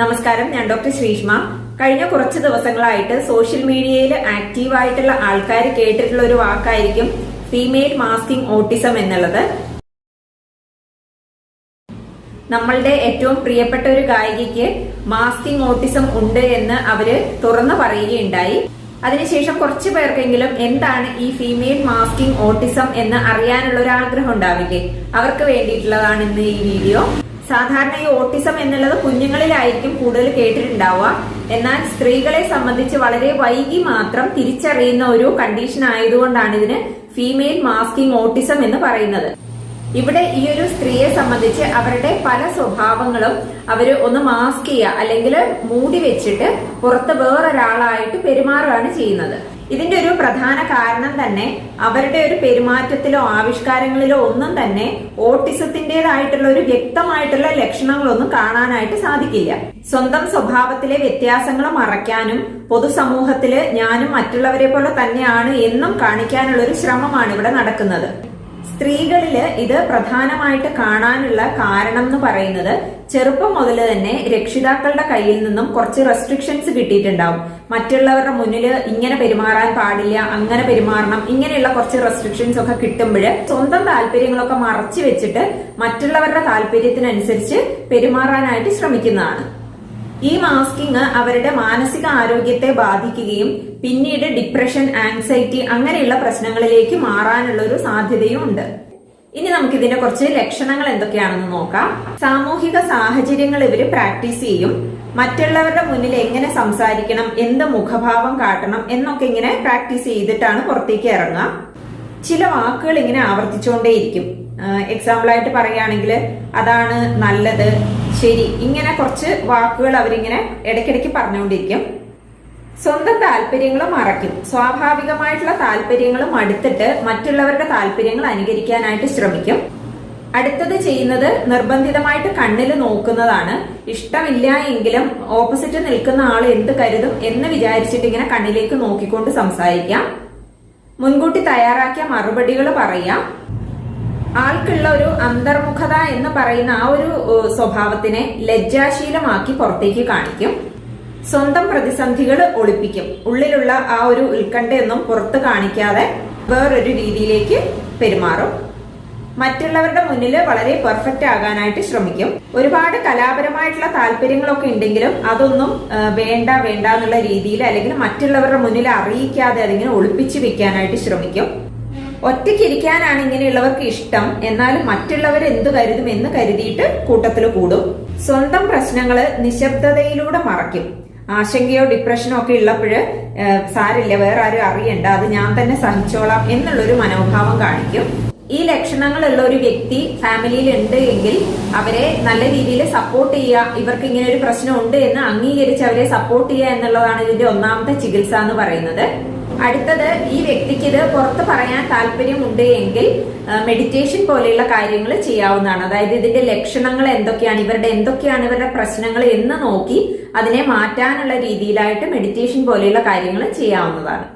നമസ്കാരം ഞാൻ ഡോക്ടർ ശ്രീഷ്മ. കഴിഞ്ഞ കുറച്ച് ദിവസങ്ങളായിട്ട് സോഷ്യൽ മീഡിയയിൽ ആക്റ്റീവായിട്ടുള്ള ആൾക്കാർ കേട്ടിട്ടുള്ള ഒരു വാക്കായിരിക്കും ഫീമെയിൽ മാസ്കിംഗ് ഓട്ടിസം എന്നുള്ളത്. നമ്മളുടെ ഏറ്റവും പ്രിയപ്പെട്ട ഒരു ഗായികയ്ക്ക് മാസ്കിംഗ് ഓട്ടിസം ഉണ്ട് എന്ന് അവർ തുറന്നു പറയുകയുണ്ടായി. അതിനുശേഷം കുറച്ചു പേർക്കെങ്കിലും എന്താണ് ഈ ഫീമെയിൽ മാസ്കിംഗ് ഓട്ടിസം എന്ന് അറിയാനുള്ള ഒരു ആഗ്രഹം ഉണ്ടാവില്ലേ? അവർക്ക് വേണ്ടിയിട്ടുള്ളതാണ് ഇന്ന് ഈ വീഡിയോ. സാധാരണ ഈ ഓട്ടിസം എന്നുള്ളത് കുഞ്ഞുങ്ങളിലായിരിക്കും കൂടുതൽ കേട്ടിട്ടുണ്ടാവുക. എന്നാൽ സ്ത്രീകളെ സംബന്ധിച്ച് വളരെ വൈകി മാത്രം തിരിച്ചറിയുന്ന ഒരു കണ്ടീഷൻ ആയതുകൊണ്ടാണ് ഇതിന് ഫീമെയിൽ മാസ്കിംഗ് ഓട്ടിസം എന്ന് പറയുന്നത്. ഇവിടെ ഈ ഒരു സ്ത്രീയെ സംബന്ധിച്ച് അവരുടെ പല സ്വഭാവങ്ങളും അവർ ഒന്ന് മാസ്ക് ചെയ്യുക അല്ലെങ്കിൽ മൂടി വെച്ചിട്ട് പുറത്ത് വേറൊരാളായിട്ട് പെരുമാറുകയാണ് ചെയ്യുന്നത്. ഇതിന്റെ ഒരു പ്രധാന കാരണം തന്നെ അവരുടെ ഒരു പെരുമാറ്റത്തിലോ ആവിഷ്കാരങ്ങളിലോ ഒന്നും തന്നെ ഓട്ടിസത്തിന്റേതായിട്ടുള്ള ഒരു വ്യക്തമായിട്ടുള്ള ലക്ഷണങ്ങളൊന്നും കാണാനായിട്ട് സാധിക്കില്ല. സ്വന്തം സ്വഭാവത്തിലെ വ്യത്യാസങ്ങൾ മറയ്ക്കാനും പൊതുസമൂഹത്തിൽ ഞാനും മറ്റുള്ളവരെ പോലെ തന്നെയാണ് എന്നും കാണിക്കാനുള്ള ഒരു ശ്രമമാണ് ഇവിടെ നടക്കുന്നത്. സ്ത്രീകളിൽ ഇത് പ്രധാനമായിട്ട് കാണാനുള്ള കാരണം എന്ന് പറയുന്നത് ചെറുപ്പം മുതൽ തന്നെ രക്ഷിതാക്കളുടെ കയ്യിൽ നിന്നും കുറച്ച് റെസ്ട്രിക്ഷൻസ് കിട്ടിയിട്ടുണ്ടാവും. മറ്റുള്ളവരുടെ മുന്നിൽ ഇങ്ങനെ പെരുമാറാൻ പാടില്ല അങ്ങനെ പെരുമാറണം ഇങ്ങനെയുള്ള കുറച്ച് റെസ്ട്രിക്ഷൻസ് ഒക്കെ കിട്ടുമ്പോൾ സ്വന്തം താല്പര്യങ്ങളൊക്കെ മറച്ചു വെച്ചിട്ട് മറ്റുള്ളവരുടെ താല്പര്യത്തിനനുസരിച്ച് പെരുമാറാനായിട്ട് ശ്രമിക്കുന്നതാണ്. ഈ മാസ്കിങ് അവരുടെ മാനസിക ആരോഗ്യത്തെ ബാധിക്കുകയും പിന്നീട് ഡിപ്രഷൻ ആങ്സൈറ്റി അങ്ങനെയുള്ള പ്രശ്നങ്ങളിലേക്ക് മാറാനുള്ള ഒരു സാധ്യതയും ഉണ്ട്. ഇനി നമുക്ക് ഇതിന്റെ കുറച്ച് ലക്ഷണങ്ങൾ എന്തൊക്കെയാണെന്ന് നോക്കാം. സാമൂഹിക സാഹചര്യങ്ങൾ ഇവർ പ്രാക്ടീസ് ചെയ്യും. മറ്റുള്ളവരുടെ മുന്നിൽ എങ്ങനെ സംസാരിക്കണം എന്ത് മുഖഭാവം കാട്ടണം എന്നൊക്കെ ഇങ്ങനെ പ്രാക്ടീസ് ചെയ്തിട്ടാണ് പുറത്തേക്ക് ഇറങ്ങുക. ചില വാക്കുകൾ ഇങ്ങനെ ആവർത്തിച്ചുകൊണ്ടേയിരിക്കും. എക്സാമ്പിൾ ആയിട്ട് പറയുകയാണെങ്കിൽ അതാണ് നല്ലത്. ശരി ഇങ്ങനെ കുറച്ച് വാക്കുകൾ അവരിങ്ങനെ ഇടയ്ക്കിടയ്ക്ക് പറഞ്ഞുകൊണ്ടിരിക്കും. സ്വന്തം താല്പര്യങ്ങൾ മറയ്ക്കും. സ്വാഭാവികമായിട്ടുള്ള താല്പര്യങ്ങൾ മടുത്തിട്ട് മറ്റുള്ളവരുടെ താല്പര്യങ്ങൾ അനുകരിക്കാനായിട്ട് ശ്രമിക്കും. അടുത്തത് ചെയ്യുന്നത് നിർബന്ധിതമായിട്ട് കണ്ണിൽ നോക്കുന്നതാണ്. ഇഷ്ടമില്ല എങ്കിലും ഓപ്പോസിറ്റ് നിൽക്കുന്ന ആൾ എന്ത് കരുതും എന്ന് വിചാരിച്ചിട്ട് ഇങ്ങനെ കണ്ണിലേക്ക് നോക്കിക്കൊണ്ട് സംസാരിക്കാം. മുൻകൂട്ടി തയ്യാറാക്കിയ മറുപടികൾ പറയാം. ആൾക്കുള്ള ഒരു അന്തർമുഖത എന്ന് പറയുന്ന ആ ഒരു സ്വഭാവത്തിനെ ലജ്ജാശീലമാക്കി പുറത്തേക്ക് കാണിക്കും. സ്വന്തം പ്രതിസന്ധികൾ ഒളിപ്പിക്കും. ഉള്ളിലുള്ള ആ ഒരു ഉത്കണ്ഠയൊന്നും പുറത്ത് കാണിക്കാതെ വേറൊരു രീതിയിലേക്ക് പെരുമാറും. മറ്റുള്ളവരുടെ മുന്നിൽ വളരെ പെർഫെക്റ്റ് ആകാനായിട്ട് ശ്രമിക്കും. ഒരുപാട് കലാപരമായിട്ടുള്ള താല്പര്യങ്ങളൊക്കെ ഉണ്ടെങ്കിലും അതൊന്നും വേണ്ട വേണ്ട എന്നുള്ള രീതിയിൽ അല്ലെങ്കിൽ മറ്റുള്ളവരുടെ മുന്നിൽ അറിയിക്കാതെ അതിങ്ങനെ ഒളിപ്പിച്ചു വെക്കാനായിട്ട് ശ്രമിക്കും. ഒറ്റയ്ക്കിരിക്കാനാണ് ഇങ്ങനെയുള്ളവർക്ക് ഇഷ്ടം. എന്നാലും മറ്റുള്ളവർ എന്തു കരുതും എന്ന് കരുതിയിട്ട് കൂട്ടത്തിൽ കൂടും. സ്വന്തം പ്രശ്നങ്ങൾ നിശബ്ദതയിലൂടെ മറയ്ക്കും. ആശങ്കയോ ഡിപ്രഷനോ ഒക്കെ ഉള്ളപ്പോഴ് സാരില്ല വേറെ ആരും അറിയണ്ട. അത് ഞാൻ തന്നെ സഹിച്ചോളാം എന്നുള്ളൊരു മനോഭാവം കാണിക്കും. ഈ ലക്ഷണങ്ങളുള്ള ഒരു വ്യക്തി ഫാമിലിയിൽ ഉണ്ട് എങ്കിൽ അവരെ നല്ല രീതിയിൽ സപ്പോർട്ട് ചെയ്യുക. ഇവർക്ക് ഇങ്ങനെ ഒരു പ്രശ്നം ഉണ്ട് എന്ന് അംഗീകരിച്ച് അവരെ സപ്പോർട്ട് ചെയ്യുക എന്നുള്ളതാണ് ഇതിന്റെ ഒന്നാമത്തെ ചികിത്സ എന്ന് പറയുന്നത്. അടുത്തത് ഈ വ്യക്തിക്ക് ഇത് പുറത്ത് പറയാൻ താല്പര്യമുണ്ട് എങ്കിൽ മെഡിറ്റേഷൻ പോലെയുള്ള കാര്യങ്ങൾ ചെയ്യാവുന്നതാണ്. അതായത് ഇതിന്റെ ലക്ഷണങ്ങൾ എന്തൊക്കെയാണ് ഇവരുടെ എന്തൊക്കെയാണ് ഇവരുടെ പ്രശ്നങ്ങൾ എന്ന് നോക്കി അതിനെ മാറ്റാനുള്ള രീതിയിലായിട്ട് മെഡിറ്റേഷൻ പോലെയുള്ള കാര്യങ്ങൾ ചെയ്യാവുന്നതാണ്.